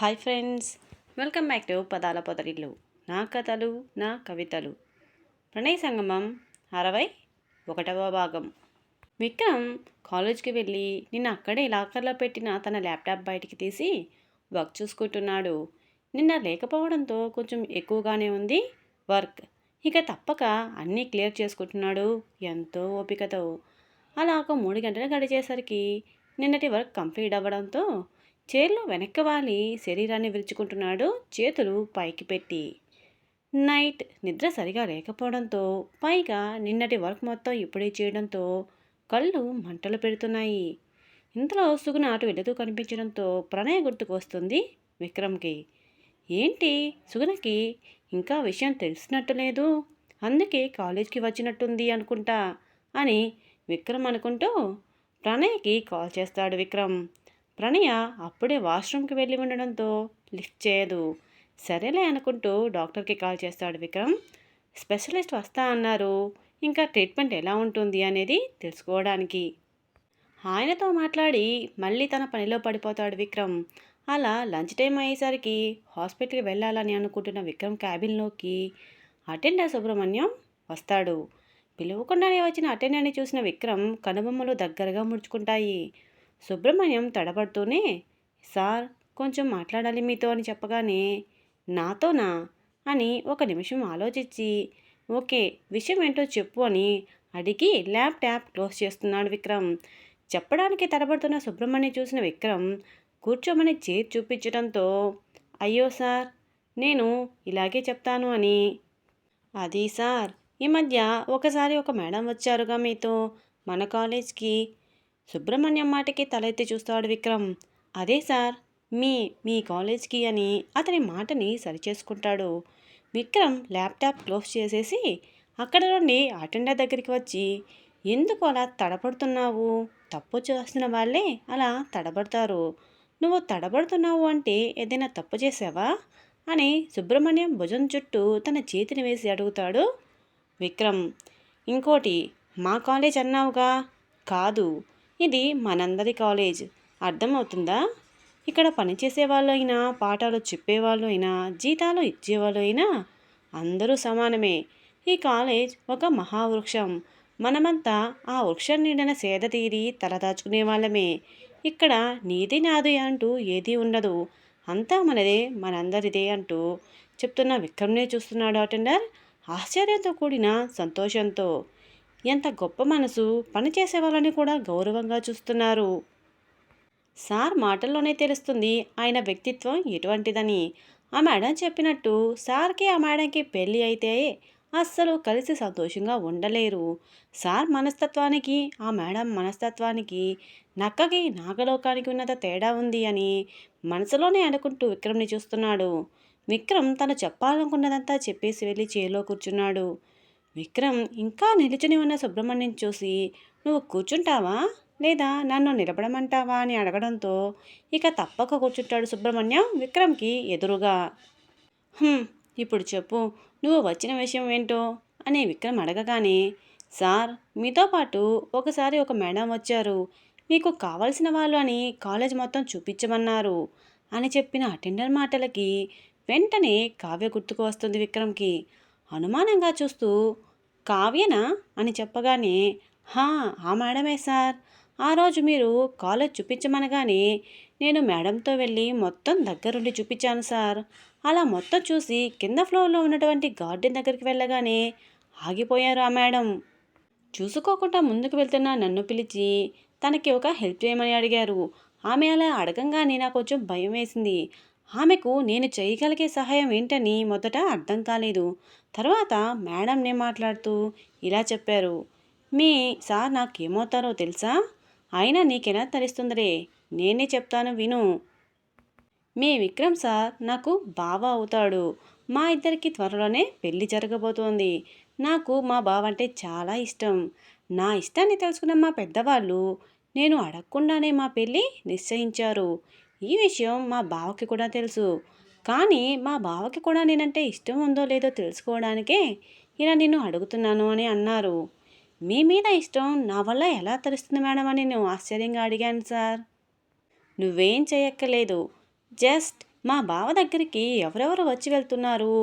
Hi friends welcome back to పదాల పొదరిల్లు. నా కథలు నా కవితలు. ప్రణయ సంగమం అరవై ఒకటవ భాగం. విక్రమ్ కాలేజ్కి వెళ్ళి నిన్న అక్కడే లాకర్లో పెట్టిన తన ల్యాప్టాప్ బయటికి తీసి వర్క్ చూసుకుంటున్నాడు. నిన్న లేకపోవడంతో కొంచెం ఎక్కువగానే ఉంది వర్క్. ఇక తప్పక అన్నీ క్లియర్ చేసుకుంటున్నాడు. ఎంతో ఓపికతో. అలా ఒక మూడు గంటలు గడిచేసరికి నిన్నటి వర్క్ కంప్లీట్ అవ్వడంతో చైర్లో వెనక్కి వాలి శరీరాన్ని విరుచుకుంటున్నాడు చేతులు పైకి పెట్టి. నైట్ నిద్ర సరిగా లేకపోవడంతో పైగా నిన్నటి వర్క్ మొత్తం ఇప్పుడే చేయడంతో కళ్ళు మంటలు పెడుతున్నాయి. ఇంతలో సుగుణ అటు వెళుతూ కనిపించడంతో ప్రణయ గుర్తుకు వస్తుంది విక్రమ్కి. ఏంటి? సుగుణకి ఇంకా విషయం తెలిసినట్టు లేదు. అందుకే కాలేజ్కి వచ్చినట్టుంది అనుకుంటా అని విక్రమ్ అనుకుంటూ ప్రణయ్కి కాల్ చేస్తాడు విక్రమ్. ప్రణయ అప్పుడే వాష్రూమ్కి వెళ్ళి ఉండడంతో లిఫ్ట్ చేయదు. సరేలే అనుకుంటూ డాక్టర్కి కాల్ చేస్తాడు విక్రమ్. స్పెషలిస్ట్ వస్తా అన్నారు. ఇంకా ట్రీట్మెంట్ ఎలా ఉంటుంది అనేది తెలుసుకోవడానికి. ఆయనతో మాట్లాడి మళ్ళీ తన పనిలో పడిపోతాడు విక్రమ్. అలా లంచ్ టైం అయ్యేసరికి హాస్పిటల్కి వెళ్ళాలని అనుకుంటున్న విక్రమ్ క్యాబిన్లోకి అటెండర్ సుబ్రహ్మణ్యం వస్తాడు. పిలువకుండానే వచ్చిన అటెండర్ని చూసిన విక్రమ్ కనుబొమ్మలు దగ్గరగా ముడుచుకుంటాయి. సుబ్రహ్మణ్యం తడబడుతూనే సార్ కొంచెం మాట్లాడాలి మీతో అని చెప్పగానే నాతోనా? అని ఒక నిమిషం ఆలోచించి ఓకే విషయం ఏంటో చెప్పు అని అడిగి ల్యాప్టాప్ క్లోజ్ చేస్తున్నాడు విక్రమ్. చెప్పడానికి తడబడుతున్న సుబ్రహ్మణ్యం చూసిన విక్రమ్ కూర్చోమని చేతి చూపించడంతో అయ్యో సార్ నేను ఇలాగే చెప్తాను అని. అది సార్ ఈ మధ్య ఒకసారి ఒక మేడం వచ్చారుగా మీతో మన కాలేజ్కి సుబ్రహ్మణ్యం మాటకి తలెత్తి చూస్తాడు విక్రమ్. అదే సార్ మీ మీ కాలేజ్కి అని అతని మాటని సరిచేసుకుంటాడు. విక్రమ్ ల్యాప్టాప్ క్లోజ్ చేసేసి అక్కడ నుండి అటెండర్ దగ్గరికి వచ్చి ఎందుకు అలా తడబడుతున్నావు తప్పు చేస్తున్న వాళ్ళే అలా తడబడతారు. నువ్వు తడబడుతున్నావు అంటే ఏదైనా తప్పు చేసావా అని సుబ్రహ్మణ్యం భుజం చుట్టూ తన చేతిని వేసి అడుగుతాడు. విక్రమ్ ఇంకోటి మా కాలేజ్ అన్నావుగా? కాదు ఇది మనందరి కాలేజ్. అర్థమవుతుందా? ఇక్కడ పనిచేసే వాళ్ళు అయినా పాఠాలు చెప్పేవాళ్ళు అయినా జీతాలు ఇచ్చేవాళ్ళు అయినా అందరూ సమానమే. ఈ కాలేజ్ ఒక మహావృక్షం. మనమంతా ఆ వృక్షం నీడన సేద తీరి తలదాచుకునే వాళ్ళమే. ఇక్కడ నీది నాది అంటూ ఏదీ ఉండదు. అంతా మనదే మనందరిదే అంటూ చెప్తున్న విక్రమ్నే చూస్తున్నాడు అటెండర్. ఆశ్చర్యంతో కూడిన సంతోషంతో. ఎంత గొప్ప మనసు. పనిచేసే వాళ్ళని కూడా గౌరవంగా చూస్తున్నారు. సార్ మాటల్లోనే తెలుస్తుంది ఆయన వ్యక్తిత్వం ఎటువంటిదని. ఆ మేడం చెప్పినట్టు సార్కి ఆ మేడంకి పెళ్ళి అయితే అస్సలు కలిసి సంతోషంగా ఉండలేరు. సార్ మనస్తత్వానికి ఆ మేడం మనస్తత్వానికి నక్కకి నాగలోకానికి ఉన్నంత తేడా ఉంది అని మనసులోనే అనుకుంటూ విక్రమ్ని చూస్తున్నాడు. విక్రమ్ తను చెప్పాలనుకున్నదంతా చెప్పేసి వెళ్ళి చేలో కూర్చున్నాడు. విక్రమ్ ఇంకా నిలుచుని ఉన్న సుబ్రహ్మణ్యం చూసి నువ్వు కూర్చుంటావా? లేదా నన్ను నిలబడమంటావా? అని అడగడంతో ఇక తప్పక కూర్చుంటాడు సుబ్రహ్మణ్యం విక్రమ్కి ఎదురుగా. ఇప్పుడు చెప్పు నువ్వు వచ్చిన విషయం ఏంటో? అని విక్రమ్ అడగగానే సార్ మీతో పాటు ఒకసారి ఒక మేడం వచ్చారు. మీకు కావలసిన వాళ్ళు అని కాలేజ్ మొత్తం చూపించమన్నారు అని చెప్పిన అటెండర్ మాటలకి వెంటనే కావ్య గుర్తుకు వస్తుంది విక్రమ్కి. అనుమానంగా చూస్తూ కావ్యనా? అని చెప్పగానే హా ఆ మేడమే సార్. ఆ రోజు మీరు కాలేజ్ చూపించమనగానే నేను మేడంతో వెళ్ళి మొత్తం దగ్గరుండి చూపించాను సార్. అలా మొత్తం చూసి కింద ఫ్లోర్లో ఉన్నటువంటి గార్డెన్ దగ్గరికి వెళ్ళగానే ఆగిపోయారు ఆ మేడం. చూసుకోకుండా ముందుకు వెళ్తున్న నన్ను పిలిచి తనకి ఒక హెల్ప్ చేయమని అడిగారు. ఆమె అలా అడగంగానే నాకు కొంచెం భయం వేసింది. ఆమెకు నేను చేయగలిగే సహాయం ఏంటని మొదట అర్థం కాలేదు. తర్వాత మేడంనే మాట్లాడుతూ ఇలా చెప్పారు. మీ సార్ నాకేమవుతారో తెలుసా? అయినా నీకెలా తెలుస్తుందిరే నేనే చెప్తాను విను. మీ విక్రమ్ సార్ నాకు బావ అవుతాడు. మా ఇద్దరికి త్వరలోనే పెళ్ళి జరగబోతోంది. నాకు మా బావ అంటే చాలా ఇష్టం. నా ఇష్టాన్ని తెలుసుకున్న మా పెద్దవాళ్ళు నేను అడగకుండానే మా పెళ్ళి నిశ్చయించారు. ఈ విషయం మా బావకి కూడా తెలుసు. కానీ మా బావకి కూడా నేనంటే ఇష్టం ఉందో లేదో తెలుసుకోవడానికే ఇలా నిన్ను అడుగుతున్నాను అని అన్నారు. మీ మీద ఇష్టం నా వల్ల ఎలా తెలుస్తుంది మేడం అని నేను ఆశ్చర్యంగా అడిగాను సార్. నువ్వేం చేయక్కర్లేదు. జస్ట్ మా బావ దగ్గరికి ఎవరెవరు వచ్చి వెళ్తున్నారు?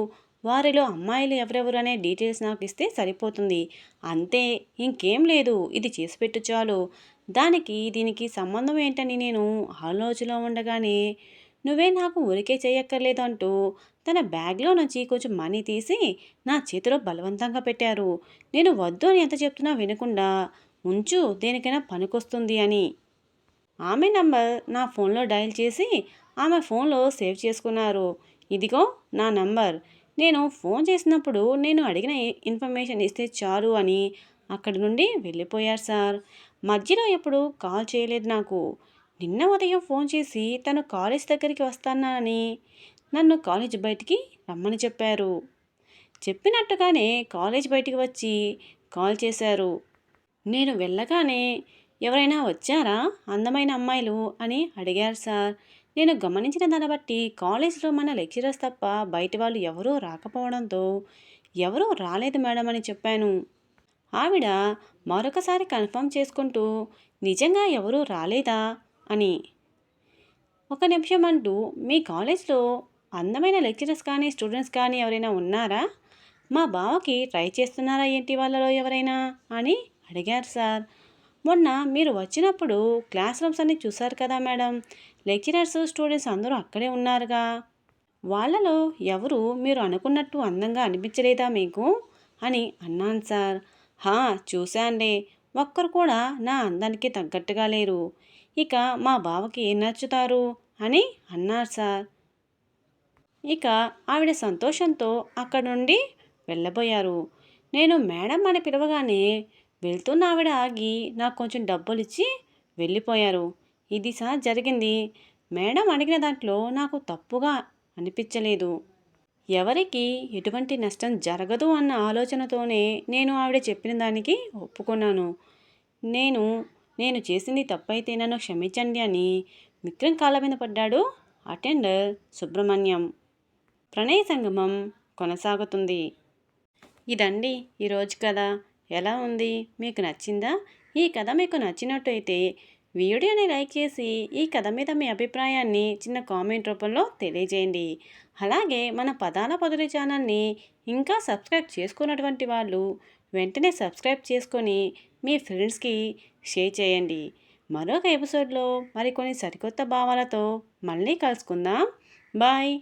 వారిలో అమ్మాయిలు ఎవరెవరు అనే డీటెయిల్స్ నాకు ఇస్తే సరిపోతుంది. అంతే ఇంకేం లేదు ఇది చేసి పెట్టు చాలు. దానికి దీనికి సంబంధం ఏంటని నేను ఆలోచనలో ఉండగానే నువ్వే నాకు ఊరికే చేయక్కర్లేదు అంటూ తన బ్యాగ్లో నుంచి కొంచెం మనీ తీసి నా చేతిలో బలవంతంగా పెట్టారు. నేను వద్దు అని ఎంత చెప్తున్నా వినకుండా ఉంచు దేనికైనా పనికొస్తుంది అని. ఆమె నంబర్ నా ఫోన్లో డయల్ చేసి ఆమె ఫోన్లో సేవ్ చేసుకున్నారు. ఇదిగో నా నంబర్. నేను ఫోన్ చేసినప్పుడు నేను అడిగిన ఇన్ఫర్మేషన్ ఇస్తే చాలు అని అక్కడి నుండి వెళ్ళిపోయారు సార్. మధ్యలో ఎప్పుడు కాల్ చేయలేదు నాకు. నిన్న ఉదయం ఫోన్ చేసి తను కాలేజ్ దగ్గరికి వస్తానని నన్ను కాలేజ్ బయటికి రమ్మని చెప్పారు. చెప్పినట్టుగానే కాలేజ్ బయటికి వచ్చి కాల్ చేశారు. నేను వెళ్ళగానే ఎవరైనా వచ్చారా? అందమైన అమ్మాయిలు అని అడిగారు సార్. నేను గమనించిన దాన్ని బట్టి కాలేజ్లో మన లెక్చరర్స్ తప్ప బయట వాళ్ళు ఎవరూ రాకపోవడంతో ఎవరూ రాలేదు మేడం అని చెప్పాను. ఆవిడ మరొకసారి కన్ఫర్మ్ చేసుకుంటూ నిజంగా ఎవరూ రాలేదా అని ఒక నిమిషం అంటూ మీ కాలేజ్లో అందమైన లెక్చరర్స్ కానీ స్టూడెంట్స్ కానీ ఎవరైనా ఉన్నారా? మా బావకి ట్రై చేస్తున్నారా ఏంటి వాళ్ళలో ఎవరైనా అని అడిగారు సార్. మొన్న మీరు వచ్చినప్పుడు క్లాస్ రూమ్స్ అన్నీ చూశారు కదా మేడం. లెక్చరర్స్ స్టూడెంట్స్ అందరూ అక్కడే ఉన్నారుగా? వాళ్ళలో ఎవరు మీరు అనుకున్నట్టు అందంగా అనిపించలేదా మీకు? అని అన్నాను సార్. హా చూశాండే ఒక్కరు కూడా నా అందానికి తగ్గట్టుగా లేరు. ఇక మా బావకి ఏం నచ్చుతారు? అని అన్నారు సార్. ఇక ఆవిడ సంతోషంతో అక్కడ నుండి వెళ్ళబోయారు. నేను మేడం అని పిలవగానే వెళ్తున్న ఆవిడ ఆగి నాకు కొంచెం డబ్బులు ఇచ్చి వెళ్ళిపోయారు. ఇది సార్ జరిగింది. మేడం అడిగిన దాంట్లో నాకు తప్పుగా అనిపించలేదు. ఎవరికి ఎటువంటి నష్టం జరగదు అన్న ఆలోచనతోనే నేను ఆవిడ చెప్పిన దానికి ఒప్పుకున్నాను. నేను నేను చేసింది తప్పైతే నన్ను క్షమించండి అని విక్రమ్ కాళ్ళ మీద పడ్డాడు అటెండర్ సుబ్రహ్మణ్యం. ప్రణయ సంగమం కొనసాగుతుంది. ఇదండి ఈరోజు కథ. ఎలా ఉంది? మీకు నచ్చిందా? ఈ కథ మీకు నచ్చినట్టు అయితే వీడియోని లైక్ చేసి ఈ కథ మీద మీ అభిప్రాయాన్ని చిన్న కామెంట్ రూపంలో తెలియజేయండి. అలాగే మన పదాల పదులు ఛానల్ని ఇంకా సబ్స్క్రైబ్ చేసుకున్నటువంటి వాళ్ళు వెంటనే సబ్స్క్రైబ్ చేసుకొని మీ ఫ్రెండ్స్కి షేర్ చేయండి. మరొక ఎపిసోడ్లో మరికొన్ని సరికొత్త భావాలతో మళ్ళీ కలుసుకుందాం. బాయ్!